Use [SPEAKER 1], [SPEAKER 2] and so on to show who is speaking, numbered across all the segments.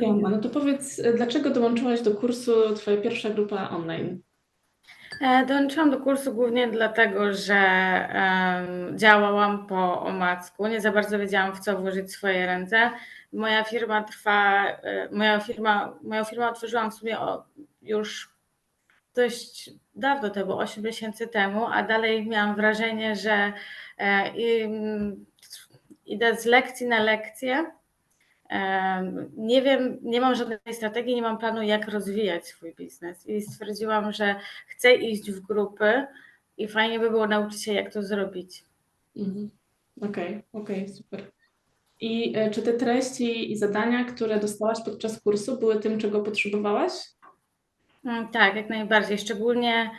[SPEAKER 1] Joma, no to powiedz, dlaczego dołączyłaś do kursu Twoja pierwsza grupa online?
[SPEAKER 2] E, Dołączyłam do kursu głównie dlatego, że em, działałam po omacku. Nie za bardzo wiedziałam, w co włożyć swoje ręce. Moja firma trwa, e, moja firma, moją firmę otworzyłam w sumie o, już dość dawno temu, 8 miesięcy temu, a dalej miałam wrażenie, że e, im- idę z lekcji na lekcję. Nie wiem, nie mam żadnej strategii, nie mam planu, jak rozwijać swój biznes. I stwierdziłam, że chcę iść w grupy i fajnie by było nauczyć się, jak to zrobić.
[SPEAKER 1] Mhm. Okej, okej, super. I e, czy te treści i zadania, które dostałaś podczas kursu, były tym, czego potrzebowałaś?
[SPEAKER 2] Mm, Tak, jak najbardziej. Szczególnie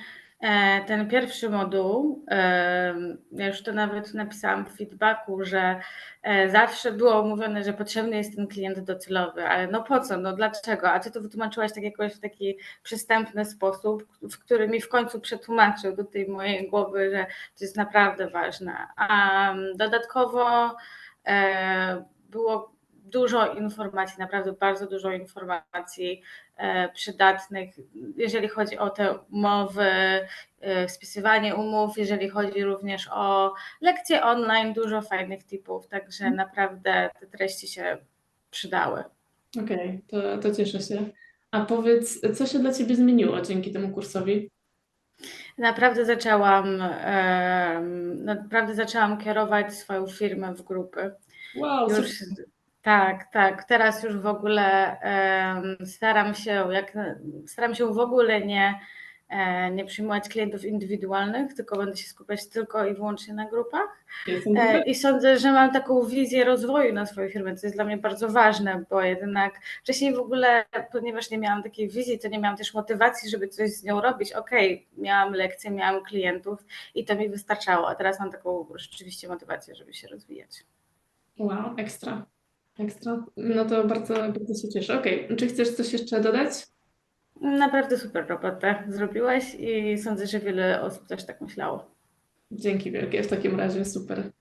[SPEAKER 2] ten pierwszy moduł, e, ja już to nawet napisałam w feedbacku, że e, zawsze było mówione, że potrzebny jest ten klient docelowy, ale no po co, no dlaczego? A ty to wytłumaczyłaś tak jakoś w taki przystępny sposób, w który mi w końcu przetłumaczył do tej mojej głowy, że to jest naprawdę ważne. A mm, dodatkowo e, było dużo informacji, naprawdę bardzo dużo informacji e, przydatnych, jeżeli chodzi o te umowy, e, spisywanie umów, jeżeli chodzi również o lekcje online, dużo fajnych tipów, także naprawdę te treści się przydały.
[SPEAKER 1] Okej, to, to cieszę się. A powiedz, co się dla Ciebie zmieniło dzięki temu kursowi?
[SPEAKER 2] Naprawdę zaczęłam, naprawdę zaczęłam kierować swoją firmę w grupy.
[SPEAKER 1] Wow,
[SPEAKER 2] Już
[SPEAKER 1] super.
[SPEAKER 2] Tak, tak. Teraz już w ogóle em, staram się, jak, staram się w ogóle nie, e, nie przyjmować klientów indywidualnych, tylko będę się skupiać tylko i wyłącznie na grupach. E. I sądzę, że mam taką wizję rozwoju na swojej firmie, co jest dla mnie bardzo ważne, bo jednak wcześniej w ogóle, ponieważ nie miałam takiej wizji, to nie miałam też motywacji, żeby coś z nią robić. Okej, miałam lekcje, miałam klientów i to mi wystarczało, a teraz mam taką rzeczywiście motywację, żeby się rozwijać.
[SPEAKER 1] Wow, ekstra. Ekstra. No to bardzo, bardzo się cieszę. Okej, czy chcesz coś jeszcze dodać?
[SPEAKER 2] Naprawdę super robotę zrobiłaś i sądzę, że wiele osób też tak myślało.
[SPEAKER 1] Dzięki wielkie w takim razie, super.